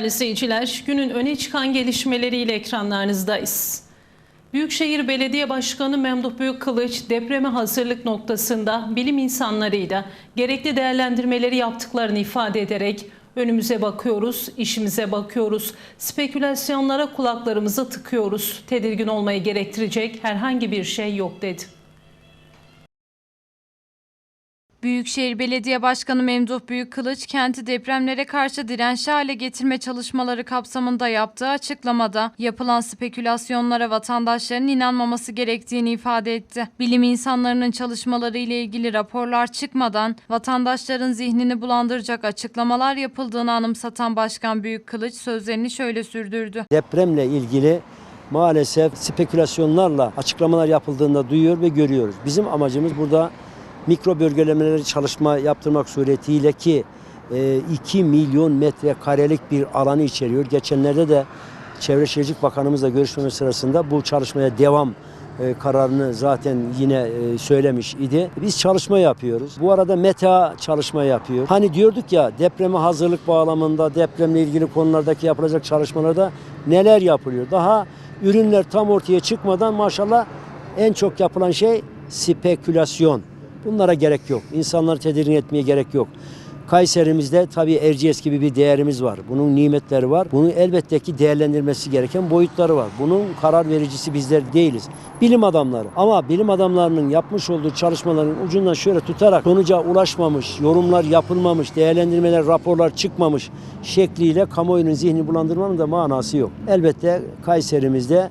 Değerli seyirciler, günün öne çıkan gelişmeleriyle ekranlarınızdayız. Büyükşehir Belediye Başkanı Memduh Büyükkılıç depreme hazırlık noktasında bilim insanlarıyla gerekli değerlendirmeleri yaptıklarını ifade ederek önümüze bakıyoruz, işimize bakıyoruz, spekülasyonlara kulaklarımızı tıkıyoruz. Tedirgin olmayı gerektirecek herhangi bir şey yok dedi. Büyükşehir Belediye Başkanı Memduh Büyükkılıç, kenti depremlere karşı dirençli hale getirme çalışmaları kapsamında yaptığı açıklamada yapılan spekülasyonlara vatandaşların inanmaması gerektiğini ifade etti. Bilim insanlarının çalışmaları ile ilgili raporlar çıkmadan vatandaşların zihnini bulandıracak açıklamalar yapıldığını anımsatan Başkan Büyükkılıç sözlerini şöyle sürdürdü. Depremle ilgili maalesef spekülasyonlarla açıklamalar yapıldığında duyuyor ve görüyoruz. Bizim amacımız burada mikro bölgelemeleri çalışma yaptırmak suretiyle ki e, 2 milyon metrekarelik bir alanı içeriyor. Geçenlerde de Çevre Şehircilik Bakanımızla görüşmemiz sırasında bu çalışmaya devam e, kararını zaten yine e, söylemiş idi. Biz çalışma yapıyoruz. Bu arada META çalışma yapıyor. Hani diyorduk ya depreme hazırlık bağlamında depremle ilgili konulardaki yapılacak çalışmalarda neler yapılıyor? Daha ürünler tam ortaya çıkmadan maşallah en çok yapılan şey spekülasyon. Bunlara gerek yok. İnsanları tedirgin etmeye gerek yok. Kayserimizde tabii Erciyes gibi bir değerimiz var. Bunun nimetleri var. Bunun elbette ki değerlendirmesi gereken boyutları var. Bunun karar vericisi bizler değiliz. Bilim adamları. Ama bilim adamlarının yapmış olduğu çalışmaların ucundan şöyle tutarak sonuca ulaşmamış, yorumlar yapılmamış, değerlendirmeler, raporlar çıkmamış şekliyle kamuoyunun zihni bulandırmanın da manası yok. Elbette Kayserimizde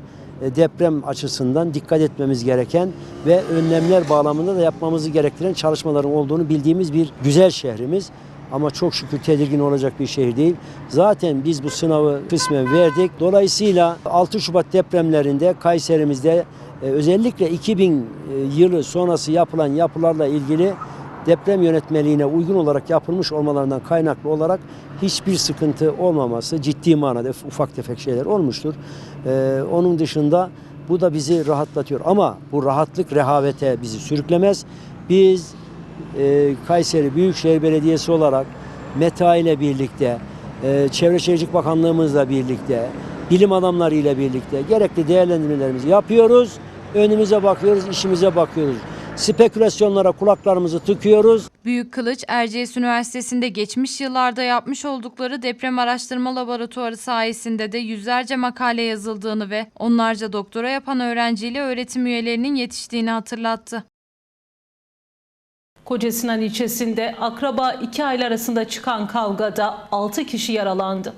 deprem açısından dikkat etmemiz gereken ve önlemler bağlamında da yapmamızı gerektiren çalışmaların olduğunu bildiğimiz bir güzel şehrimiz. Ama çok şükür tedirgin olacak bir şehir değil. Zaten biz bu sınavı kısmen verdik. Dolayısıyla 6 Şubat depremlerinde Kayserimizde e, özellikle 2000 yılı sonrası yapılan yapılarla ilgili deprem yönetmeliğine uygun olarak yapılmış olmalarından kaynaklı olarak hiçbir sıkıntı olmaması ciddi manada ufak tefek şeyler olmuştur. Ee, onun dışında bu da bizi rahatlatıyor ama bu rahatlık rehavete bizi sürüklemez. Biz e, Kayseri Büyükşehir Belediyesi olarak META ile birlikte, e, Çevre Şehircilik Bakanlığımızla birlikte, bilim adamları ile birlikte gerekli değerlendirmelerimizi yapıyoruz. Önümüze bakıyoruz, işimize bakıyoruz. Spekülasyonlara kulaklarımızı tıkıyoruz. Büyük Kılıç, Erciyes Üniversitesi'nde geçmiş yıllarda yapmış oldukları deprem araştırma laboratuvarı sayesinde de yüzlerce makale yazıldığını ve onlarca doktora yapan öğrenciyle öğretim üyelerinin yetiştiğini hatırlattı. Kocasinan ilçesinde akraba iki aile arasında çıkan kavgada 6 kişi yaralandı.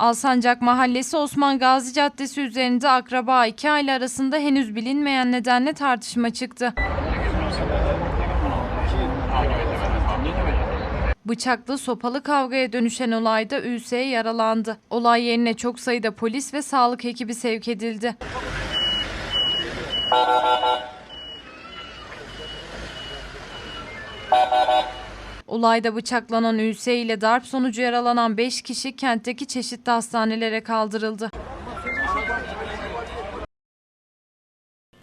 Alsancak Mahallesi Osman Gazi Caddesi üzerinde akraba iki aile arasında henüz bilinmeyen nedenle tartışma çıktı. Bıçaklı sopalı kavgaya dönüşen olayda Ülse yaralandı. Olay yerine çok sayıda polis ve sağlık ekibi sevk edildi. Olayda bıçaklanan Ülse ile darp sonucu yaralanan 5 kişi kentteki çeşitli hastanelere kaldırıldı.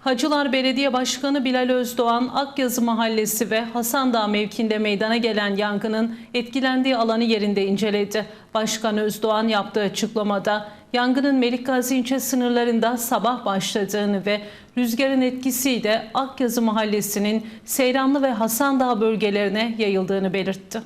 Hacılar Belediye Başkanı Bilal Özdoğan, Akyazı Mahallesi ve Hasandağ mevkinde meydana gelen yangının etkilendiği alanı yerinde inceledi. Başkan Özdoğan yaptığı açıklamada yangının Melikgazi ilçe sınırlarında sabah başladığını ve rüzgarın etkisiyle Akyazı Mahallesi'nin Seyranlı ve Hasandağ bölgelerine yayıldığını belirtti.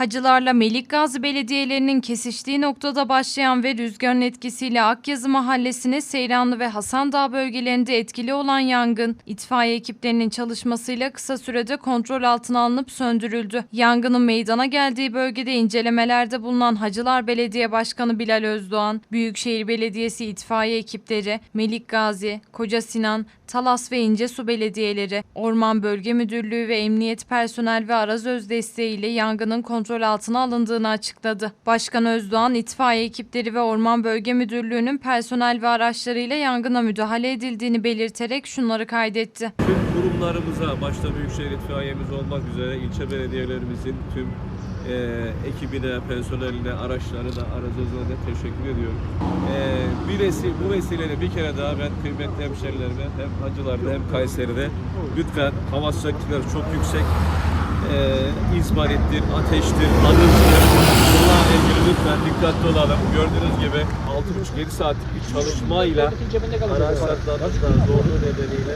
Hacılarla Melikgazi belediyelerinin kesiştiği noktada başlayan ve rüzgarın etkisiyle Akyazı mahallesine Seyranlı ve Hasandağ bölgelerinde etkili olan yangın itfaiye ekiplerinin çalışmasıyla kısa sürede kontrol altına alınıp söndürüldü. Yangının meydana geldiği bölgede incelemelerde bulunan Hacılar Belediye Başkanı Bilal Özdoğan, Büyükşehir Belediyesi itfaiye ekipleri, Melikgazi, Koca Sinan, Talas ve İncesu belediyeleri, Orman Bölge Müdürlüğü ve Emniyet personel ve Arazöz desteğiyle yangının kontrol altına alındığını açıkladı. Başkan Özdoğan, itfaiye ekipleri ve Orman Bölge Müdürlüğü'nün personel ve araçlarıyla yangına müdahale edildiğini belirterek şunları kaydetti. Tüm kurumlarımıza, başta Büyükşehir İtfaiyemiz olmak üzere ilçe belediyelerimizin tüm e, ekibine, personeline, araçlarına, aracılığına da teşekkür ediyorum. E, bir vesi, bu vesileyle bir kere daha ben kıymetli hemşerilerime hem Hacılar'da hem Kayseri'de lütfen hava sıcaklıkları çok yüksek. E, izmarittir, ateştir, adımdır. Bunlarla ilgili lütfen dikkatli olalım. Gördüğünüz gibi 6,5-7 saatlik bir çalışmayla araçlardan zorluğu nedeniyle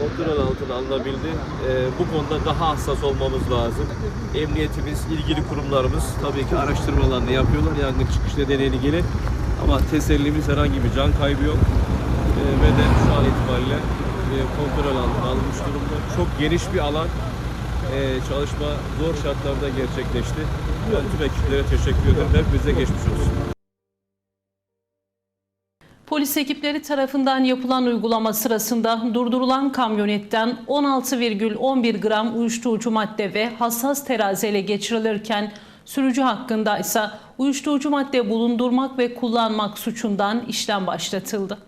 kontrol altına alınabildi. Ee, bu konuda daha hassas olmamız lazım. Emniyetimiz, ilgili kurumlarımız tabii ki araştırmalarını yapıyorlar yangın çıkış nedeniyle ilgili. Ama tesellimiz herhangi bir can kaybı yok. Ee, ve de şu an itibariyle e, kontrol altına alınmış durumda. Çok geniş bir alan. Ee, çalışma zor şartlarda gerçekleşti. Ben tüm ekiplere teşekkür ederim. Hepinize geçmiş olsun. Polis ekipleri tarafından yapılan uygulama sırasında durdurulan kamyonetten 16,11 gram uyuşturucu madde ve hassas terazi ele geçirilirken sürücü hakkında ise uyuşturucu madde bulundurmak ve kullanmak suçundan işlem başlatıldı.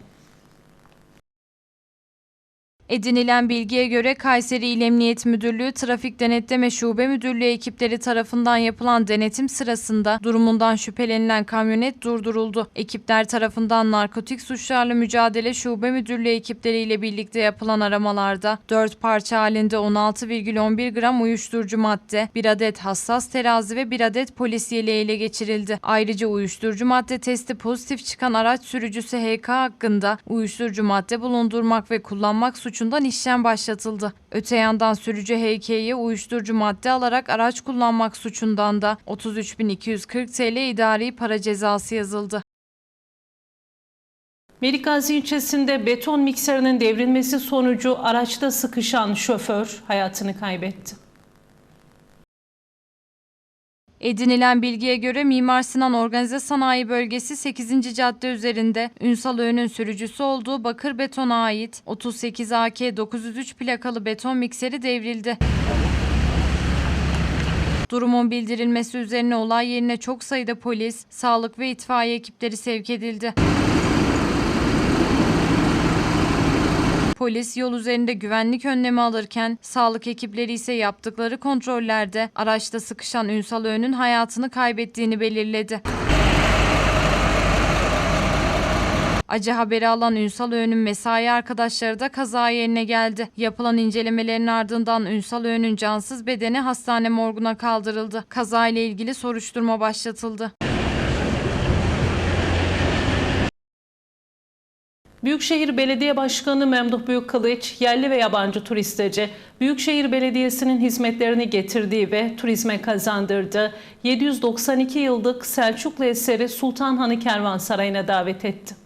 Edinilen bilgiye göre Kayseri İl Emniyet Müdürlüğü Trafik Denetleme Şube Müdürlüğü ekipleri tarafından yapılan denetim sırasında durumundan şüphelenilen kamyonet durduruldu. Ekipler tarafından Narkotik Suçlarla Mücadele Şube Müdürlüğü ekipleriyle birlikte yapılan aramalarda 4 parça halinde 16,11 gram uyuşturucu madde, 1 adet hassas terazi ve 1 adet polis yeleği ele geçirildi. Ayrıca uyuşturucu madde testi pozitif çıkan araç sürücüsü HK hakkında uyuşturucu madde bulundurmak ve kullanmak suçundan işlem başlatıldı. Öte yandan sürücü HK'ye uyuşturucu madde alarak araç kullanmak suçundan da 33.240 TL idari para cezası yazıldı. Melikgazi ilçesinde beton mikserinin devrilmesi sonucu araçta sıkışan şoför hayatını kaybetti. Edinilen bilgiye göre Mimar Sinan Organize Sanayi Bölgesi 8. cadde üzerinde Ünsal Öğün'ün sürücüsü olduğu Bakır Beton'a ait 38 AK 903 plakalı beton mikseri devrildi. Durumun bildirilmesi üzerine olay yerine çok sayıda polis, sağlık ve itfaiye ekipleri sevk edildi. Polis yol üzerinde güvenlik önlemi alırken sağlık ekipleri ise yaptıkları kontrollerde araçta sıkışan Ünsal Öğün'ün hayatını kaybettiğini belirledi. Acı haberi alan Ünsal Öğün'ün mesai arkadaşları da kaza yerine geldi. Yapılan incelemelerin ardından Ünsal Öğün'ün cansız bedeni hastane morguna kaldırıldı. Kaza ile ilgili soruşturma başlatıldı. Büyükşehir Belediye Başkanı Memduh Büyükkılıç, yerli ve yabancı turistece Büyükşehir Belediyesi'nin hizmetlerini getirdiği ve turizme kazandırdığı 792 yıllık Selçuklu eseri Sultanhanı Kervansarayı'na davet etti.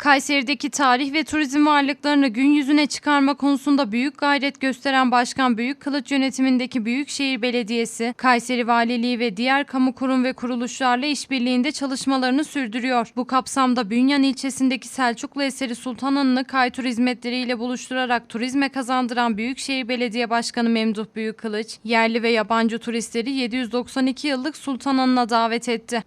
Kayseri'deki tarih ve turizm varlıklarını gün yüzüne çıkarma konusunda büyük gayret gösteren Başkan Büyük Kılıç yönetimindeki Büyükşehir Belediyesi, Kayseri Valiliği ve diğer kamu kurum ve kuruluşlarla işbirliğinde çalışmalarını sürdürüyor. Bu kapsamda Bünyan ilçesindeki Selçuklu eseri Sultanhanı'nı kaytur hizmetleriyle buluşturarak turizme kazandıran Büyükşehir Belediye Başkanı Memduh Büyükkılıç, yerli ve yabancı turistleri 792 yıllık Sultanhanı'na davet etti.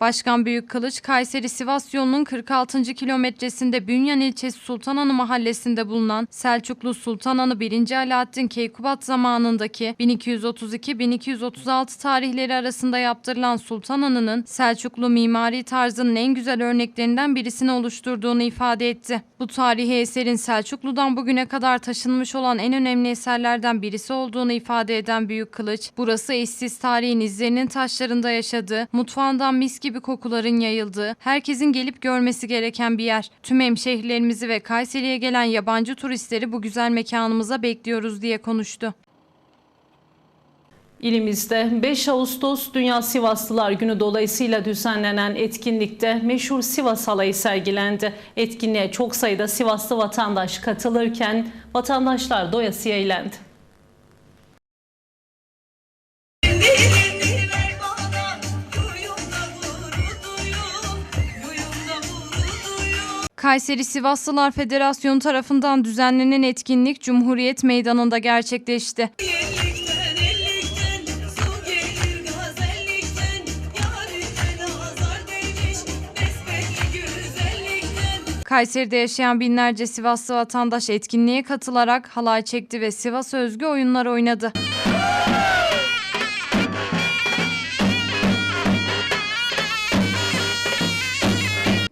Başkan Büyükkılıç, Kayseri-Sivas yolunun 46. kilometresinde Bünyan ilçesi Sultanhanı mahallesinde bulunan Selçuklu Sultanhanı 1. Alaaddin Keykubat zamanındaki 1232-1236 tarihleri arasında yaptırılan Sultanhanı'nın Selçuklu mimari tarzının en güzel örneklerinden birisini oluşturduğunu ifade etti. Bu tarihi eserin Selçuklu'dan bugüne kadar taşınmış olan en önemli eserlerden birisi olduğunu ifade eden Büyük Kılıç, burası eşsiz tarihin izlerinin taşlarında yaşadığı, mutfağından mis gibi kokuların yayıldığı, herkesin gelip görmesi gereken bir yer. Tüm hemşehrilerimizi ve Kayseri'ye gelen yabancı turistleri bu güzel mekanımıza bekliyoruz diye konuştu. İlimizde 5 Ağustos Dünya Sivaslılar Günü dolayısıyla düzenlenen etkinlikte meşhur Sivas Halayı sergilendi. Etkinliğe çok sayıda Sivaslı vatandaş katılırken vatandaşlar doyasıya eğlendi. Kayseri Sivaslılar Federasyonu tarafından düzenlenen etkinlik Cumhuriyet Meydanı'nda gerçekleşti. Ellikten ellikten, gelir. Kayseri'de yaşayan binlerce Sivaslı vatandaş etkinliğe katılarak halay çekti ve Sivas özgü oyunlar oynadı.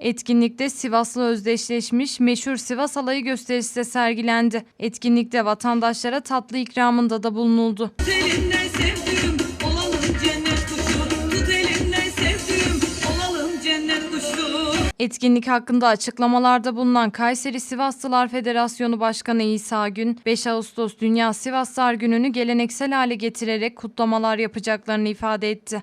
Etkinlikte Sivaslı özdeşleşmiş meşhur Sivas alayı gösterisi de sergilendi. Etkinlikte vatandaşlara tatlı ikramında da bulunuldu. Elimden sevdiğim olalım cennet kuşu Tut elimden sevdiğim olalım cennet kuşu Etkinlik hakkında açıklamalarda bulunan Kayseri Sivaslılar Federasyonu Başkanı İsa Gün, 5 Ağustos Dünya Sivaslar Günü'nü geleneksel hale getirerek kutlamalar yapacaklarını ifade etti.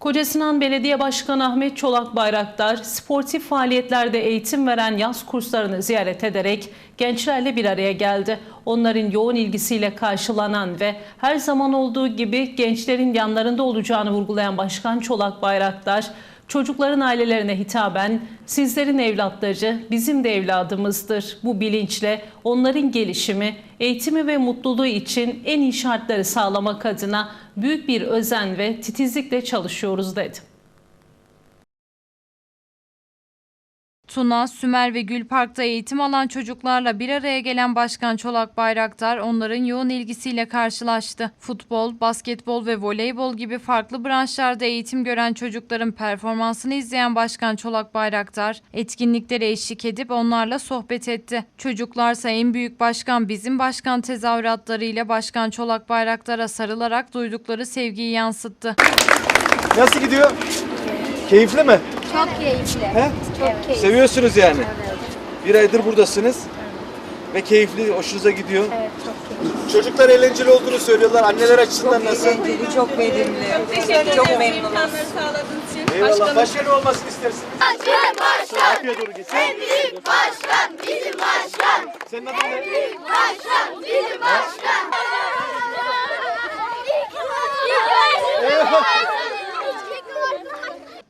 Kocasinan Belediye Başkanı Ahmet Çolak Bayraktar, sportif faaliyetlerde eğitim veren yaz kurslarını ziyaret ederek gençlerle bir araya geldi. Onların yoğun ilgisiyle karşılanan ve her zaman olduğu gibi gençlerin yanlarında olacağını vurgulayan Başkan Çolak Bayraktar, çocukların ailelerine hitaben sizlerin evlatları bizim de evladımızdır. Bu bilinçle onların gelişimi, eğitimi ve mutluluğu için en iyi şartları sağlamak adına büyük bir özen ve titizlikle çalışıyoruz dedi. Tuna, Sümer ve Gül Park'ta eğitim alan çocuklarla bir araya gelen Başkan Çolak Bayraktar onların yoğun ilgisiyle karşılaştı. Futbol, basketbol ve voleybol gibi farklı branşlarda eğitim gören çocukların performansını izleyen Başkan Çolak Bayraktar etkinliklere eşlik edip onlarla sohbet etti. Çocuklarsa en büyük başkan bizim başkan tezahüratlarıyla Başkan Çolak Bayraktar'a sarılarak duydukları sevgiyi yansıttı. Nasıl gidiyor? Keyifli mi? Çok keyifli. He? Çok keyifli. Seviyorsunuz yani. Bir aydır buradasınız. Ve keyifli, hoşunuza gidiyor. Evet, çok keyifli. Çocuklar eğlenceli olduğunu söylüyorlar. Anneler açısından nasıl? Eğlenceli, çok verimli. Çok memnunuz. Eyvallah. Başka ne olmasını istersiniz? Başkan! Geçsin. En büyük başkan, bizim başkan. Senin adın ne?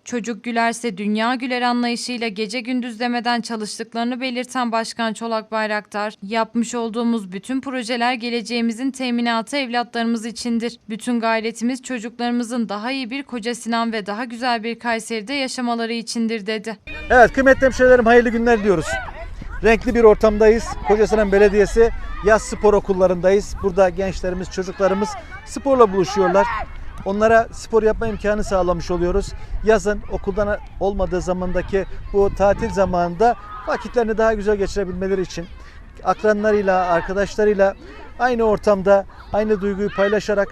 Çocuk gülerse dünya güler anlayışıyla gece gündüz demeden çalıştıklarını belirten Başkan Çolak Bayraktar, yapmış olduğumuz bütün projeler geleceğimizin teminatı evlatlarımız içindir. Bütün gayretimiz çocuklarımızın daha iyi bir Koca Sinan ve daha güzel bir Kayseri'de yaşamaları içindir dedi. Evet kıymetli hemşehrilerim hayırlı günler diyoruz. Renkli bir ortamdayız. Kocasinan Belediyesi yaz spor okullarındayız. Burada gençlerimiz, çocuklarımız sporla buluşuyorlar. Onlara spor yapma imkanı sağlamış oluyoruz. Yazın okuldan olmadığı zamandaki bu tatil zamanında vakitlerini daha güzel geçirebilmeleri için akranlarıyla, arkadaşlarıyla aynı ortamda aynı duyguyu paylaşarak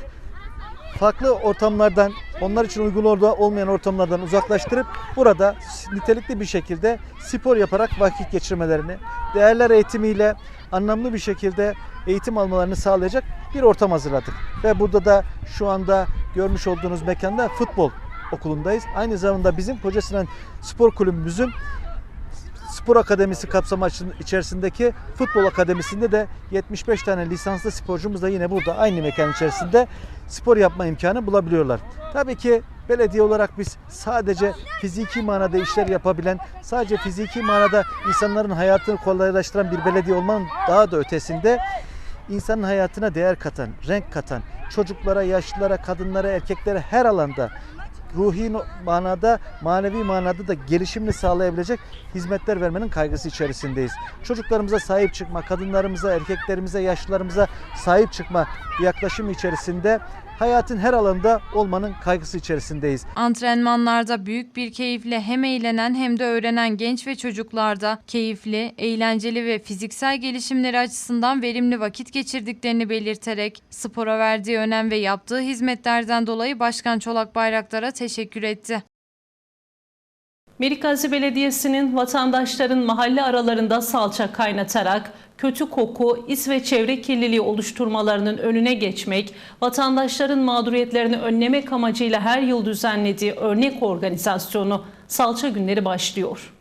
farklı ortamlardan, onlar için uygun orada olmayan ortamlardan uzaklaştırıp burada nitelikli bir şekilde spor yaparak vakit geçirmelerini, değerler eğitimiyle anlamlı bir şekilde eğitim almalarını sağlayacak bir ortam hazırladık. Ve burada da şu anda görmüş olduğunuz mekanda futbol okulundayız. Aynı zamanda bizim Kocasinan Spor Kulübümüzün Spor Akademisi kapsamı içerisindeki futbol akademisinde de 75 tane lisanslı sporcumuz da yine burada aynı mekan içerisinde spor yapma imkanı bulabiliyorlar. Tabii ki belediye olarak biz sadece fiziki manada işler yapabilen, sadece fiziki manada insanların hayatını kolaylaştıran bir belediye olmanın daha da ötesinde insanın hayatına değer katan, renk katan, çocuklara, yaşlılara, kadınlara, erkeklere her alanda ruhi manada, manevi manada da gelişimini sağlayabilecek hizmetler vermenin kaygısı içerisindeyiz. Çocuklarımıza sahip çıkma, kadınlarımıza, erkeklerimize, yaşlılarımıza sahip çıkma yaklaşım içerisinde hayatın her alanında olmanın kaygısı içerisindeyiz. Antrenmanlarda büyük bir keyifle hem eğlenen hem de öğrenen genç ve çocuklarda keyifli, eğlenceli ve fiziksel gelişimleri açısından verimli vakit geçirdiklerini belirterek spora verdiği önem ve yaptığı hizmetlerden dolayı Başkan Çolak Bayraktar'a teşekkür etti. Melikgazi Belediyesi'nin vatandaşların mahalle aralarında salça kaynatarak kötü koku, is ve çevre kirliliği oluşturmalarının önüne geçmek, vatandaşların mağduriyetlerini önlemek amacıyla her yıl düzenlediği örnek organizasyonu Salça Günleri başlıyor.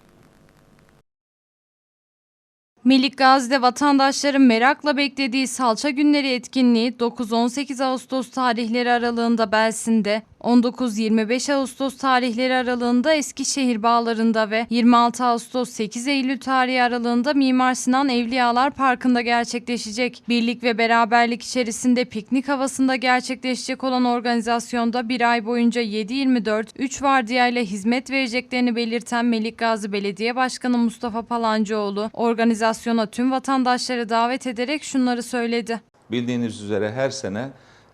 Melik Gazi'de vatandaşların merakla beklediği Salça Günleri etkinliği 9-18 Ağustos tarihleri aralığında Belsin'de, 19-25 Ağustos tarihleri aralığında Eskişehir Bağları'nda ve 26 Ağustos 8 Eylül tarihi aralığında Mimar Sinan Evliyalar Parkı'nda gerçekleşecek. Birlik ve beraberlik içerisinde piknik havasında gerçekleşecek olan organizasyonda bir ay boyunca 7-24 3 vardiyayla hizmet vereceklerini belirten Melik Gazi Belediye Başkanı Mustafa Palancıoğlu, organizasyona tüm vatandaşları davet ederek şunları söyledi. Bildiğiniz üzere her sene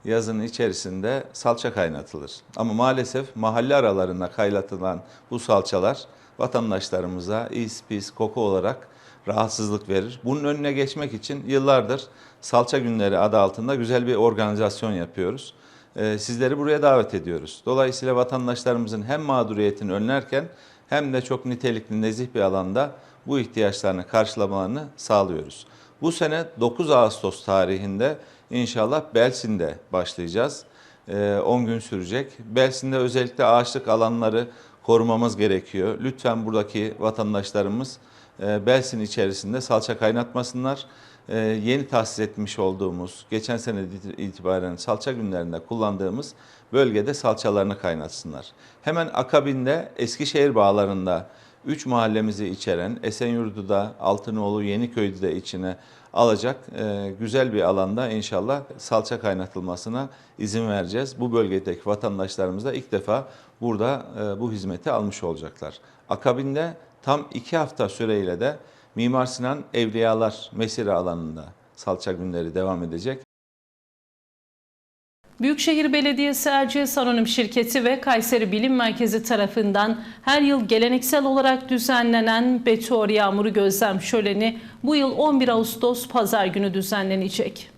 yazın içerisinde salça kaynatılır. Ama maalesef mahalle aralarında kaynatılan bu salçalar vatandaşlarımıza is, pis, koku olarak rahatsızlık verir. Bunun önüne geçmek için yıllardır Salça Günleri adı altında güzel bir organizasyon yapıyoruz. Ee, Sizleri buraya davet ediyoruz. Dolayısıyla vatandaşlarımızın hem mağduriyetini önlerken hem de çok nitelikli, nezih bir alanda bu ihtiyaçlarını karşılamalarını sağlıyoruz. Bu sene 9 Ağustos tarihinde inşallah Belsin'de başlayacağız. Ee, 10 gün sürecek. Belsin'de özellikle ağaçlık alanları korumamız gerekiyor. Lütfen buradaki vatandaşlarımız e, Belsin içerisinde salça kaynatmasınlar. Ee, yeni tahsis etmiş olduğumuz, geçen sene itibaren salça günlerinde kullandığımız bölgede salçalarını kaynatsınlar. Hemen akabinde Eskişehir bağlarında 3 mahallemizi içeren Esenyurdu'da, Altınoğlu, Yeniköy'de de içine alacak e, güzel bir alanda inşallah salça kaynatılmasına izin vereceğiz. Bu bölgedeki vatandaşlarımız da ilk defa burada e, bu hizmeti almış olacaklar. Akabinde tam iki hafta süreyle de Mimar Sinan Evliyalar Mesire alanında salça günleri devam edecek. Büyükşehir Belediyesi Erciyes Anonim Şirketi ve Kayseri Bilim Merkezi tarafından her yıl geleneksel olarak düzenlenen meteor yağmuru gözlem şöleni bu yıl 11 Ağustos Pazar günü düzenlenecek.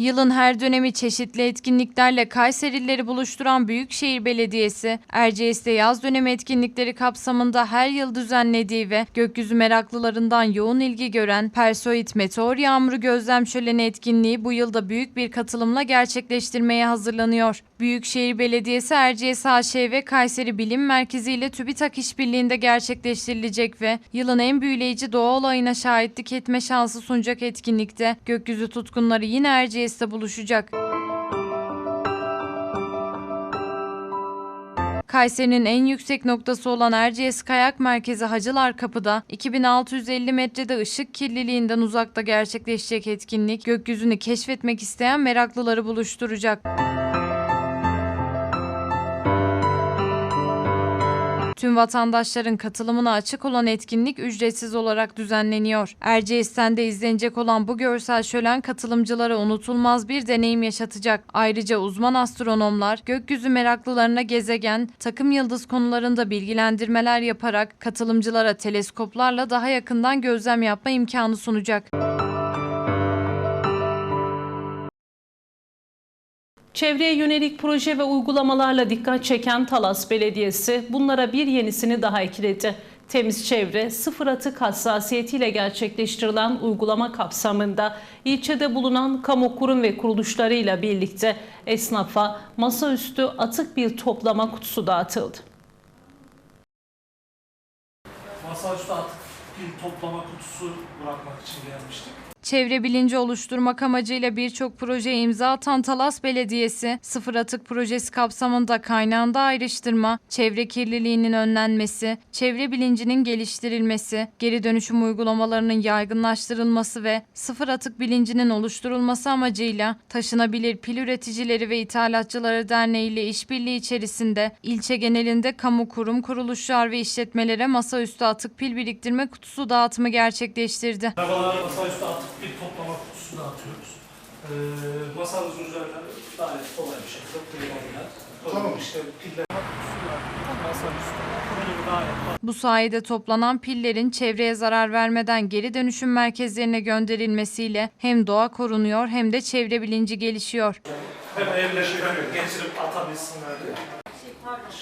Yılın her dönemi çeşitli etkinliklerle Kayserilileri buluşturan Büyükşehir Belediyesi, Erciyes'te yaz dönemi etkinlikleri kapsamında her yıl düzenlediği ve gökyüzü meraklılarından yoğun ilgi gören Persoid Meteor Yağmuru Gözlem Şöleni etkinliği bu yılda büyük bir katılımla gerçekleştirmeye hazırlanıyor. Büyükşehir Belediyesi Erciyes AŞ ve Kayseri Bilim Merkezi ile TÜBİTAK işbirliğinde gerçekleştirilecek ve yılın en büyüleyici doğa olayına şahitlik etme şansı sunacak etkinlikte gökyüzü tutkunları yine Erciyes'te buluşacak. Kayseri'nin en yüksek noktası olan Erciyes Kayak Merkezi Hacılar Kapı'da 2650 metrede ışık kirliliğinden uzakta gerçekleşecek etkinlik gökyüzünü keşfetmek isteyen meraklıları buluşturacak. Tüm vatandaşların katılımına açık olan etkinlik ücretsiz olarak düzenleniyor. Erciyes'ten izlenecek olan bu görsel şölen katılımcılara unutulmaz bir deneyim yaşatacak. Ayrıca uzman astronomlar gökyüzü meraklılarına gezegen, takım yıldız konularında bilgilendirmeler yaparak katılımcılara teleskoplarla daha yakından gözlem yapma imkanı sunacak. Çevreye yönelik proje ve uygulamalarla dikkat çeken Talas Belediyesi bunlara bir yenisini daha ekledi. Temiz çevre, sıfır atık hassasiyetiyle gerçekleştirilen uygulama kapsamında ilçede bulunan kamu kurum ve kuruluşlarıyla birlikte esnafa masaüstü atık bir toplama kutusu dağıtıldı. Masaüstü atık bir toplama kutusu bırakmak için gelmiştik. Çevre bilinci oluşturmak amacıyla birçok projeye imza atan Talas Belediyesi, sıfır atık projesi kapsamında kaynağında ayrıştırma, çevre kirliliğinin önlenmesi, çevre bilincinin geliştirilmesi, geri dönüşüm uygulamalarının yaygınlaştırılması ve sıfır atık bilincinin oluşturulması amacıyla Taşınabilir Pil Üreticileri ve İthalatçıları Derneği ile işbirliği içerisinde ilçe genelinde kamu kurum, kuruluşlar ve işletmelere masaüstü atık pil biriktirme kutusu dağıtımı gerçekleştirdi. Arabalara masaüstü atık bir toplama kutusu dağıtıyoruz. Ee, masanızın üzerine gayet kolay bir şekilde. Tamam işte piller gayet Bu sayede toplanan pillerin çevreye zarar vermeden geri dönüşüm merkezlerine gönderilmesiyle hem doğa korunuyor hem de çevre bilinci gelişiyor. hem evlerine getirip atabilsinler diye.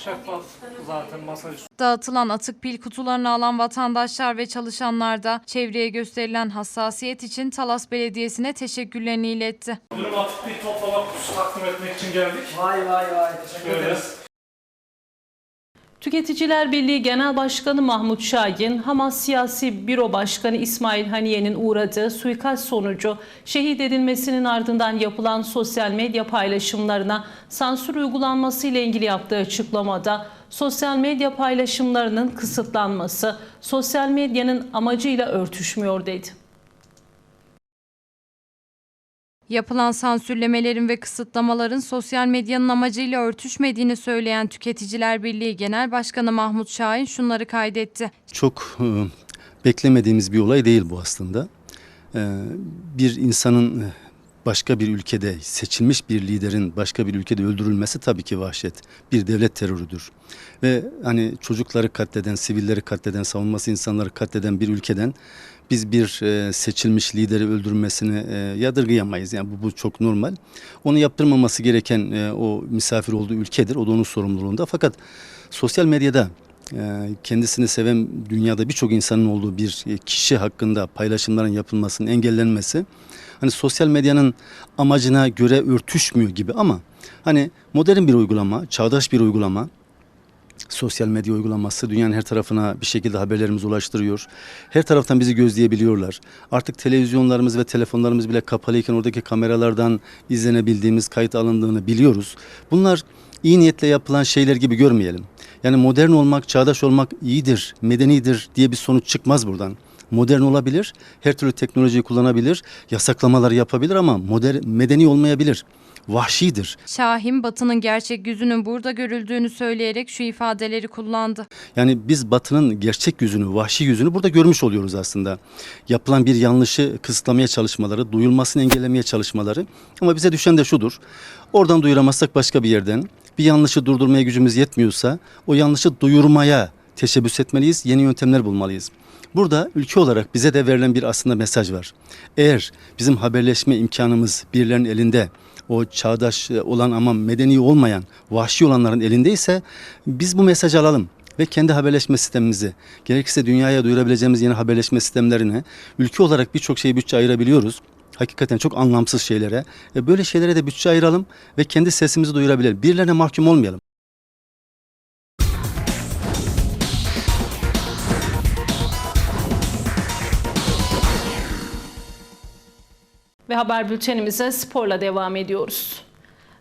Şeffaf zaten masaüstü. Dağıtılan atık pil kutularını alan vatandaşlar ve çalışanlar da çevreye gösterilen hassasiyet için Talas Belediyesi'ne teşekkürlerini iletti. Durum atık bir toplama kutusu takdim etmek için geldik. Vay vay vay. Teşekkür ederiz. Tüketiciler Birliği Genel Başkanı Mahmut Şahin, Hamas Siyasi Büro Başkanı İsmail Haniye'nin uğradığı suikast sonucu şehit edilmesinin ardından yapılan sosyal medya paylaşımlarına sansür uygulanması ile ilgili yaptığı açıklamada sosyal medya paylaşımlarının kısıtlanması sosyal medyanın amacıyla örtüşmüyor dedi. Yapılan sansürlemelerin ve kısıtlamaların sosyal medyanın amacıyla örtüşmediğini söyleyen Tüketiciler Birliği Genel Başkanı Mahmut Şahin şunları kaydetti. Çok e, beklemediğimiz bir olay değil bu aslında. E, Bir insanın e, başka bir ülkede seçilmiş bir liderin başka bir ülkede öldürülmesi tabii ki vahşet. Bir devlet terörüdür. Ve hani çocukları katleden, sivilleri katleden, savunması insanları katleden bir ülkeden biz bir e, seçilmiş lideri öldürmesini e, yadırgayamayız. Yani bu, bu çok normal. Onu yaptırmaması gereken e, o misafir olduğu ülkedir. O da onun sorumluluğunda. Fakat sosyal medyada e, kendisini seven dünyada birçok insanın olduğu bir e, kişi hakkında paylaşımların yapılmasının engellenmesi hani sosyal medyanın amacına göre örtüşmüyor gibi ama hani modern bir uygulama, çağdaş bir uygulama sosyal medya uygulaması dünyanın her tarafına bir şekilde haberlerimizi ulaştırıyor. Her taraftan bizi gözleyebiliyorlar. Artık televizyonlarımız ve telefonlarımız bile kapalıyken oradaki kameralardan izlenebildiğimiz, kayıt alındığını biliyoruz. Bunlar iyi niyetle yapılan şeyler gibi görmeyelim. Yani modern olmak, çağdaş olmak iyidir, medenidir diye bir sonuç çıkmaz buradan. Modern olabilir, her türlü teknolojiyi kullanabilir, yasaklamalar yapabilir ama modern, medeni olmayabilir. Vahşidir. Şahin Batı'nın gerçek yüzünün burada görüldüğünü söyleyerek şu ifadeleri kullandı. Yani biz Batı'nın gerçek yüzünü, vahşi yüzünü burada görmüş oluyoruz aslında. Yapılan bir yanlışı kısıtlamaya çalışmaları, duyulmasını engellemeye çalışmaları. Ama bize düşen de şudur. Oradan duyuramazsak başka bir yerden, bir yanlışı durdurmaya gücümüz yetmiyorsa o yanlışı duyurmaya teşebbüs etmeliyiz, yeni yöntemler bulmalıyız. Burada ülke olarak bize de verilen bir aslında mesaj var. Eğer bizim haberleşme imkanımız birilerinin elinde, o çağdaş olan ama medeni olmayan, vahşi olanların elindeyse biz bu mesajı alalım ve kendi haberleşme sistemimizi, gerekirse dünyaya duyurabileceğimiz yeni haberleşme sistemlerini ülke olarak birçok şeyi bütçe ayırabiliyoruz. Hakikaten çok anlamsız şeylere. E böyle şeylere de bütçe ayıralım ve kendi sesimizi duyurabilelim. Birilerine mahkum olmayalım. Ve haber bültenimize sporla devam ediyoruz.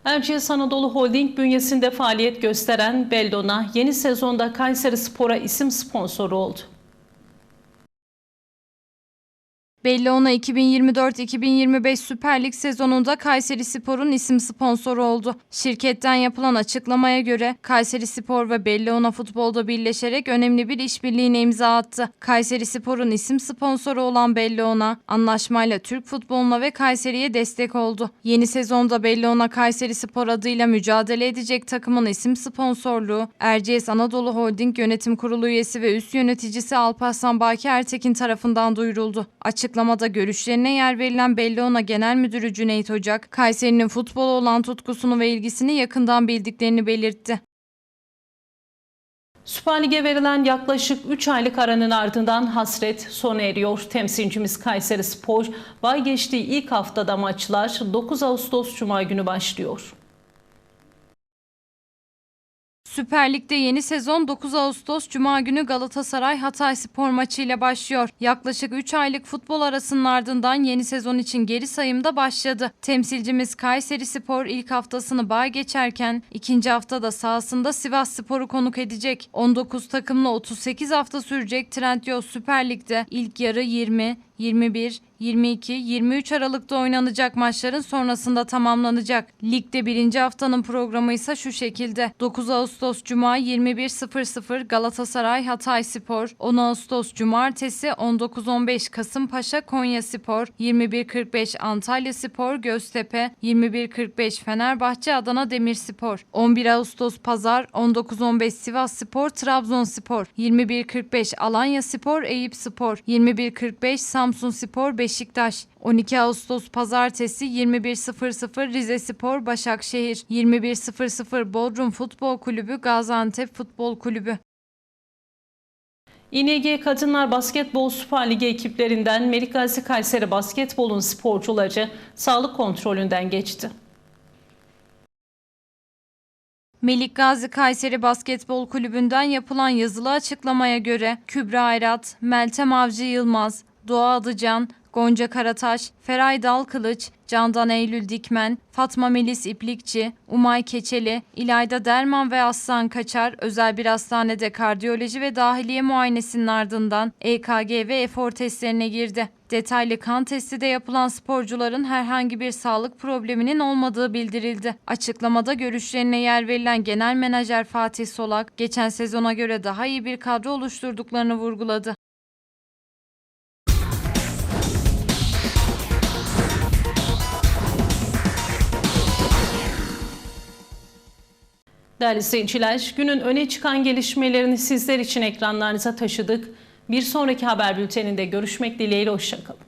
Erciyes Anadolu Holding bünyesinde faaliyet gösteren Beldona yeni sezonda Kayseri Spor'a isim sponsoru oldu. Bellona 2024-2025 Süper Lig sezonunda Kayseri Spor'un isim sponsoru oldu. Şirketten yapılan açıklamaya göre Kayseri Spor ve Bellona Futbol'da birleşerek önemli bir işbirliğine imza attı. Kayseri Spor'un isim sponsoru olan Bellona, anlaşmayla Türk futboluna ve Kayseri'ye destek oldu. Yeni sezonda Bellona Kayseri Spor adıyla mücadele edecek takımın isim sponsorluğu, Erciyes Anadolu Holding Yönetim Kurulu üyesi ve üst yöneticisi Alparslan Baki Ertekin tarafından duyuruldu. Açıklamada görüşlerine yer verilen Bellona Genel Müdürü Cüneyt Ocak, Kayseri'nin futbola olan tutkusunu ve ilgisini yakından bildiklerini belirtti. Süper Lig'e verilen yaklaşık 3 aylık aranın ardından hasret sona eriyor. Temsilcimiz Kayseri Spor, bay geçtiği ilk haftada maçlar 9 Ağustos Cuma günü başlıyor. Süper Lig'de yeni sezon 9 Ağustos Cuma günü Galatasaray Hatay Spor maçıyla başlıyor. Yaklaşık 3 aylık futbol arasının ardından yeni sezon için geri sayımda başladı. Temsilcimiz Kayseri Spor ilk haftasını bay geçerken ikinci haftada sahasında Sivas Spor'u konuk edecek. 19 takımla 38 hafta sürecek Trendyol Süper Lig'de ilk yarı 20, 21, 22, 23 Aralık'ta oynanacak maçların sonrasında tamamlanacak. Ligde birinci haftanın programı ise şu şekilde. 9 Ağustos Cuma 21.00 Galatasaray Hatay Spor, 10 Ağustos Cumartesi 19.15 Kasımpaşa Konya Spor, 21.45 Antalya Spor Göztepe, 21.45 Fenerbahçe Adana Demirspor, 11 Ağustos Pazar 19.15 Sivas Spor Trabzonspor, 21.45 Alanya Spor Eyüp Spor, 21.45 Samsun Spor Beşiktaş, 12 Ağustos Pazartesi 21.00 Rize Spor Başakşehir, 21.00 Bodrum Futbol Kulübü Gaziantep Futbol Kulübü. İNG Kadınlar Basketbol Süper Ligi ekiplerinden Melik Gazi Kayseri Basketbol'un sporcuları sağlık kontrolünden geçti. Melik Gazi Kayseri Basketbol Kulübü'nden yapılan yazılı açıklamaya göre Kübra Erat, Meltem Avcı Yılmaz, Doğa Adıcan, Gonca Karataş, Feray Dalkılıç, Candan Eylül Dikmen, Fatma Melis İplikçi, Umay Keçeli, İlayda Derman ve Aslan Kaçar özel bir hastanede kardiyoloji ve dahiliye muayenesinin ardından EKG ve efor testlerine girdi. Detaylı kan testi de yapılan sporcuların herhangi bir sağlık probleminin olmadığı bildirildi. Açıklamada görüşlerine yer verilen Genel Menajer Fatih Solak, geçen sezona göre daha iyi bir kadro oluşturduklarını vurguladı. Değerli seyirciler, günün öne çıkan gelişmelerini sizler için ekranlarınıza taşıdık. Bir sonraki haber bülteninde görüşmek dileğiyle, hoşçakalın.